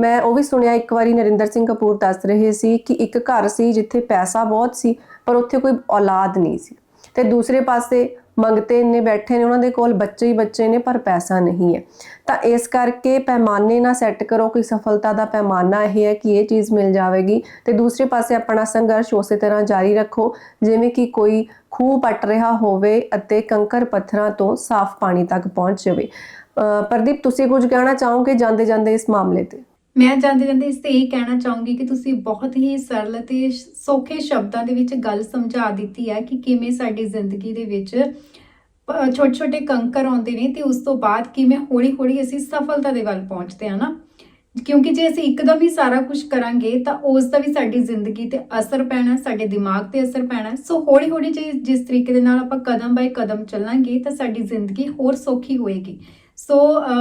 ਮੈਂ ਉਹ ਵੀ ਸੁਣਿਆ, ਇੱਕ ਵਾਰੀ ਨਰਿੰਦਰ ਸਿੰਘ ਕਪੂਰ ਦੱਸ ਰਹੇ ਸੀ ਕਿ ਇੱਕ ਘਰ ਸੀ ਜਿੱਥੇ ਪੈਸਾ ਬਹੁਤ ਸੀ, ਪਰ ਉੱਥੇ ਕੋਈ ਔਲਾਦ ਨਹੀਂ ਸੀ। ਤੇ ਦੂਸਰੇ ਪਾਸੇ ਮੰਗਤੇ ਨੇ ਬੈਠੇ ਨੇ, ਉਹਨਾਂ ਦੇ ਕੋਲ ਬੱਚੇ ਹੀ ਬੱਚੇ ਨੇ, ਪਰ ਪੈਸਾ ਨਹੀਂ ਹੈ। ਤਾਂ ਇਸ ਕਰਕੇ ਪੈਮਾਨੇ ਨਾ ਸੈੱਟ ਕਰੋ ਕੋਈ ਸਫਲਤਾ ਦਾ ਪੈਮਾਨਾ ਇਹ ਹੈ ਕਿ ਇਹ ਚੀਜ਼ ਮਿਲ ਜਾਵੇਗੀ। ਤੇ ਦੂਸਰੇ ਪਾਸੇ ਆਪਣਾ ਸੰਘਰਸ਼ ਉਸੇ ਤਰ੍ਹਾਂ ਜਾਰੀ ਰੱਖੋ, ਜਿਵੇਂ ਕਿ ਕੋਈ ਖੂਹ ਪੱਟ ਰਿਹਾ ਹੋਵੇ ਅਤੇ ਕੰਕਰ ਪੱਥਰਾਂ ਤੋਂ ਸਾਫ਼ ਪਾਣੀ ਤੱਕ ਪਹੁੰਚ ਜਾਵੇ। ਪ੍ਰਦੀਪ, ਤੁਸੀਂ ਕੁਝ ਕਹਿਣਾ ਚਾਹੋਗੇ ਜਾਂਦੇ ਜਾਂਦੇ ਇਸ ਮਾਮਲੇ ਤੇ? ਮੈਂ ਜਾਂਦੇ ਜਾਂਦੇ ਇਸ ਤੇ ਇਹ ਕਹਿਣਾ ਚਾਹੂੰਗੀ ਕਿ ਤੁਸੀਂ ਬਹੁਤ ਹੀ ਸਰਲ ਤੇ ਸੌਖੇ ਸ਼ਬਦਾਂ ਦੇ ਵਿੱਚ ਗੱਲ ਸਮਝਾ ਦਿੱਤੀ ਹੈ ਕਿ ਕਿਵੇਂ ਸਾਡੀ ਜ਼ਿੰਦਗੀ ਦੇ ਵਿੱਚ ਛੋਟੇ ਛੋਟੇ ਕੰਕਰ ਆਉਂਦੇ ਨੇ ਤੇ ਉਸ ਤੋਂ ਬਾਅਦ ਕਿਵੇਂ ਹੌਲੀ ਹੌਲੀ ਅਸੀਂ ਸਫਲਤਾ ਦੇ ਵੱਲ ਪਹੁੰਚਦੇ ਹਾਂ ਨਾ। ਕਿਉਂਕਿ ਜੇ ਅਸੀਂ ਇੱਕਦਮ ਹੀ ਸਾਰਾ ਕੁਝ ਕਰਾਂਗੇ, ਤਾਂ ਉਸ ਦਾ ਵੀ ਸਾਡੀ ਜ਼ਿੰਦਗੀ ਤੇ ਅਸਰ ਪੈਣਾ, ਸਾਡੇ ਦਿਮਾਗ ਤੇ ਅਸਰ ਪੈਣਾ। ਸੋ ਹੌਲੀ ਹੌਲੀ ਜੇ ਜਿਸ ਤਰੀਕੇ ਦੇ ਨਾਲ ਆਪਾਂ ਕਦਮ ਬਾਈ ਕਦਮ ਚੱਲਾਂਗੇ, ਤਾਂ ਸਾਡੀ ਜ਼ਿੰਦਗੀ ਹੋਰ ਸੌਖੀ ਹੋਏਗੀ। ਸੋ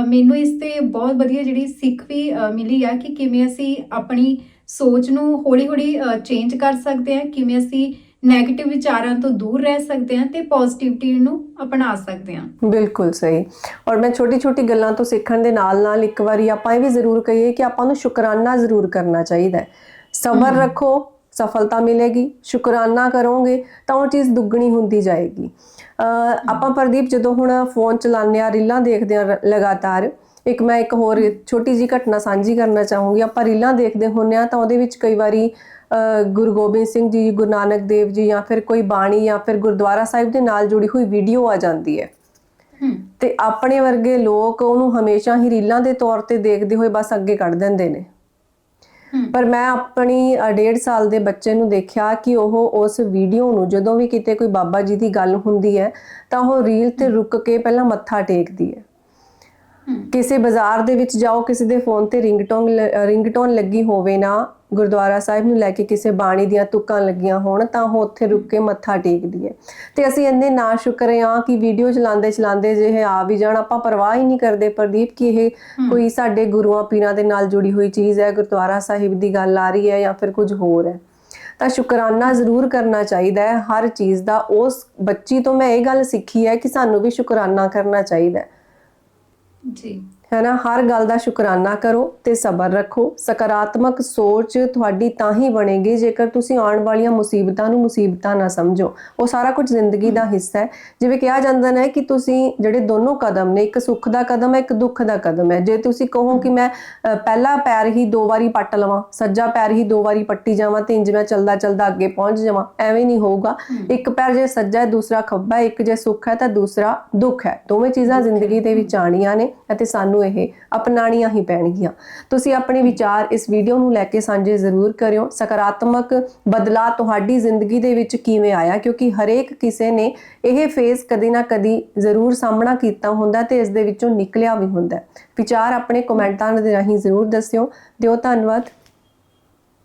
ਮੈਨੂੰ ਇਸ ਤੇ ਬਹੁਤ ਵਧੀਆ ਜਿਹੜੀ ਸਿੱਖ ਵੀ ਮਿਲੀ ਆ ਕਿ ਕਿਵੇਂ ਅਸੀਂ ਆਪਣੀ ਸੋਚ ਨੂੰ ਹੌਲੀ-ਹੌਲੀ ਚੇਂਜ ਕਰ ਸਕਦੇ ਹਾਂ, ਕਿਵੇਂ ਅਸੀਂ 네ਗੇਟਿਵ ਵਿਚਾਰਾਂ ਤੋਂ ਦੂਰ ਰਹਿ ਸਕਦੇ ਹਾਂ ਤੇ ਪੋਜ਼ਿਟਿਵਿਟੀ ਨੂੰ ਅਪਣਾ ਸਕਦੇ ਹਾਂ। ਬਿਲਕੁਲ ਸਹੀ। ਔਰ ਮੈਂ ਛੋਟੀ ਛੋਟੀ ਗੱਲਾਂ ਤੋਂ ਸਿੱਖਣ ਦੇ ਨਾਲ ਨਾਲ ਇੱਕ ਵਾਰੀ ਆਪਾਂ ਇਹ ਵੀ ਜ਼ਰੂਰ ਕਹੀਏ ਕਿ ਆਪਾਂ ਨੂੰ ਸ਼ੁਕਰਾਨਾ ਜ਼ਰੂਰ ਕਰਨਾ ਚਾਹੀਦਾ ਹੈ। ਸਬਰ। ਰੱਖੋ ਸਫਲਤਾ ਮਿਲੇਗੀ ਸ਼ੁਕਰਾਨਾ ਕਰੋਗੇ ਤਾਂ ਉਹ ਚੀਜ਼ ਦੁੱਗਣੀ ਹੁੰਦੀ ਜਾਏਗੀ। ਆਪਾਂ ਪ੍ਰਦੀਪ ਜਦੋਂ ਹੁਣ ਫੋਨ ਚਲਾਉਂਦੇ ਆ ਰੀਲਾਂ ਦੇਖਦੇ ਆ ਲਗਾਤਾਰ ਇੱਕ ਮੈਂ ਇੱਕ ਹੋਰ ਛੋਟੀ ਜੀ ਘਟਨਾ ਸਾਂਝੀ ਕਰਨਾ ਚਾਹੂੰਗੀ। ਆਪਾਂ ਰੀਲਾਂ ਦੇਖਦੇ ਹੁੰਨੇ ਆ ਤਾਂ ਉਹਦੇ ਵਿੱਚ ਕਈ ਵਾਰੀ ਗੁਰੂ ਗੋਬਿੰਦ ਸਿੰਘ ਜੀ ਗੁਰੂ ਨਾਨਕ ਦੇਵ ਜੀ ਜਾਂ ਫਿਰ ਕੋਈ ਬਾਣੀ ਜਾਂ ਫਿਰ ਗੁਰਦੁਆਰਾ ਸਾਹਿਬ ਦੇ ਨਾਲ ਜੁੜੀ ਹੋਈ ਵੀਡੀਓ ਆ ਜਾਂਦੀ ਹੈ। ਤੇ ਆਪਣੇ ਵਰਗੇ ਲੋਕ ਉਹਨੂੰ ਹਮੇਸ਼ਾ ਹੀ ਰੀਲਾਂ ਦੇ ਤੌਰ ਤੇ ਦੇਖਦੇ ਹੋਏ ਬਸ ਅੱਗੇ ਕੱਢ ਦਿੰਦੇ ਨੇ। ਪਰ ਮੈਂ ਆਪਣੀ ਅ, ਡੇਢ ਸਾਲ ਦੇ ਬੱਚੇ ਨੂੰ ਦੇਖਿਆ ਕਿ ਉਹ ਉਸ ਵੀਡੀਓ ਨੂੰ ਜਦੋਂ ਵੀ ਕਿਤੇ ਕੋਈ ਬਾਬਾ ਜੀ ਦੀ ਗੱਲ ਹੁੰਦੀ ਹੈ ਤਾਂ ਉਹ ਰੀਲ ਤੇ ਰੁਕ ਕੇ ਪਹਿਲਾਂ ਮੱਥਾ ਟੇਕਦੀ ਹੂੰ। ਕਿਸੇ ਬਾਜ਼ਾਰ ਦੇ ਵਿੱਚ ਜਾਓ ਕਿਸੇ ਦੇ ਫੋਨ ਤੇ ਰਿੰਗਟੋਨ ਰਿੰਗਟੋਨ ਲੱਗੀ ਹੋਵੇ ਨਾ ਗੁਰਦੁਆਰਾ ਸਾਹਿਬ ਨੂੰ ਲੈ ਕੇ ਕਿਸੇ ਬਾਣੀ ਦੀਆਂ ਤੁਕਾਂ ਲੱਗੀਆਂ ਹੋਣ ਤਾਂ ਉਹ ਉੱਥੇ ਰੁਕ ਕੇ ਮੱਥਾ ਟੇਕਦੀ ਹੈ। ਤੇ ਅਸੀਂ ਇੰਨੇ ਨਾ ਸ਼ੁਕਰ ਹਾਂ ਕਿ ਵੀਡੀਓ ਚਲਾਉਂਦੇ ਚਲਾਉਂਦੇ ਜੇ ਇਹ ਆ ਵੀ ਜਾਣ ਆਪਾਂ ਪਰਵਾਹ ਹੀ ਨਹੀਂ ਕਰਦੇ ਪ੍ਰਦੀਪ ਕਿ ਇਹ ਕੋਈ ਸਾਡੇ ਗੁਰੂਆਂ ਪੀਰਾਂ ਦੇ ਨਾਲ ਜੁੜੀ ਹੋਈ ਚੀਜ਼ ਹੈ ਗੁਰਦੁਆਰਾ ਸਾਹਿਬ ਦੀ ਗੱਲ ਆ ਰਹੀ ਹੈ ਜਾਂ ਫਿਰ ਕੁਝ ਹੋਰ ਹੈ। ਤਾਂ ਸ਼ੁਕਰਾਨਾ ਜ਼ਰੂਰ ਕਰਨਾ ਚਾਹੀਦਾ ਹੈ ਹਰ ਚੀਜ਼ ਦਾ। ਉਸ ਬੱਚੀ ਤੋਂ ਮੈਂ ਇਹ ਗੱਲ ਸਿੱਖੀ ਹੈ ਕਿ ਸਾਨੂੰ ਵੀ ਸ਼ੁਕਰਾਨਾ ਕਰਨਾ ਚਾਹੀਦਾ ਹੈ। ਜੀ ਹੈ ਨਾ? ਹਰ ਗੱਲ ਦਾ ਸ਼ੁਕਰਾਨਾ ਕਰੋ ਤੇ ਸਬਰ ਰੱਖੋ। ਸਕਾਰਾਤਮਕ ਸੋਚ ਤੁਹਾਡੀ ਤਾਂ ਹੀ ਬਣੇਗੀ ਜੇਕਰ ਤੁਸੀਂ ਆਉਣ ਵਾਲੀਆਂ ਮੁਸੀਬਤਾਂ ਨੂੰ ਮੁਸੀਬਤਾਂ ਨਾ ਸਮਝੋ। ਉਹ ਸਾਰਾ ਕੁਝ ਜ਼ਿੰਦਗੀ ਦਾ ਹਿੱਸਾ ਹੈ। ਜਿਵੇਂ ਕਿਹਾ ਜਾਂਦਾ ਹੈ ਕਿ ਤੁਸੀਂ ਜਿਹੜੇ ਦੋਨੋਂ ਕਦਮ ਨੇ ਇੱਕ ਸੁੱਖ ਦਾ ਕਦਮ ਹੈ ਇੱਕ ਦੁੱਖ ਦਾ ਕਦਮ ਹੈ। ਜੇ ਤੁਸੀਂ ਕਹੋ ਕਿ ਮੈਂ ਪਹਿਲਾ ਪੈਰ ਹੀ ਦੋ ਵਾਰੀ ਪੱਟ ਲਵਾਂ ਸੱਜਾ ਪੈਰ ਹੀ ਦੋ ਵਾਰੀ ਪੱਟੀ ਜਾਵਾਂ ਤੇ ਇੰਜ ਮੈਂ ਚਲਦਾ ਚਲਦਾ ਅੱਗੇ ਪਹੁੰਚ ਜਾਵਾਂ ਐਵੇਂ ਨਹੀਂ ਹੋਊਗਾ। ਇੱਕ ਪੈਰ ਜੇ ਸੱਜਾ ਹੈ ਦੂਸਰਾ ਖੱਬਾ ਹੈ ਇੱਕ ਜੇ ਸੁੱਖ ਹੈ ਤਾਂ ਦੂਸਰਾ ਦੁੱਖ ਹੈ। ਦੋਵੇਂ ਚੀਜ਼ਾਂ ਜ਼ਿੰਦਗੀ ਦੇ ਵਿੱਚ ਆਣੀਆਂ ਨੇ ਅਤੇ ਸਾਨੂੰ ਇਹ ਅਪਣਾਣੀਆਂ ਹੀ ਪੈਣਗੀਆਂ। ਤੁਸੀਂ ਆਪਣੇ ਵਿਚਾਰ ਇਸ ਵੀਡੀਓ ਨੂੰ ਲੈ ਕੇ ਸਾਂਝੇ ਜ਼ਰੂਰ ਕਰਿਓ। ਸਕਾਰਾਤਮਕ ਬਦਲਾਅ ਤੁਹਾਡੀ ਜ਼ਿੰਦਗੀ ਦੇ ਵਿੱਚ ਕਿਵੇਂ ਆਇਆ? ਕਿਉਂਕਿ ਹਰੇਕ ਕਿਸੇ ਨੇ ਇਹ ਫੇਜ਼ ਕਦੀ ਨਾ ਕਦੀ ਜ਼ਰੂਰ ਸਾਹਮਣਾ ਕੀਤਾ ਹੁੰਦਾ ਤੇ ਇਸ ਦੇ ਵਿੱਚੋਂ ਨਿਕਲਿਆ ਵੀ ਹੁੰਦਾ। ਵਿਚਾਰ ਆਪਣੇ ਕਮੈਂਟਾਂ ਦੇ ਰਾਹੀਂ ਜ਼ਰੂਰ ਦੱਸਿਓ। ਦਿਓ ਧੰਨਵਾਦ।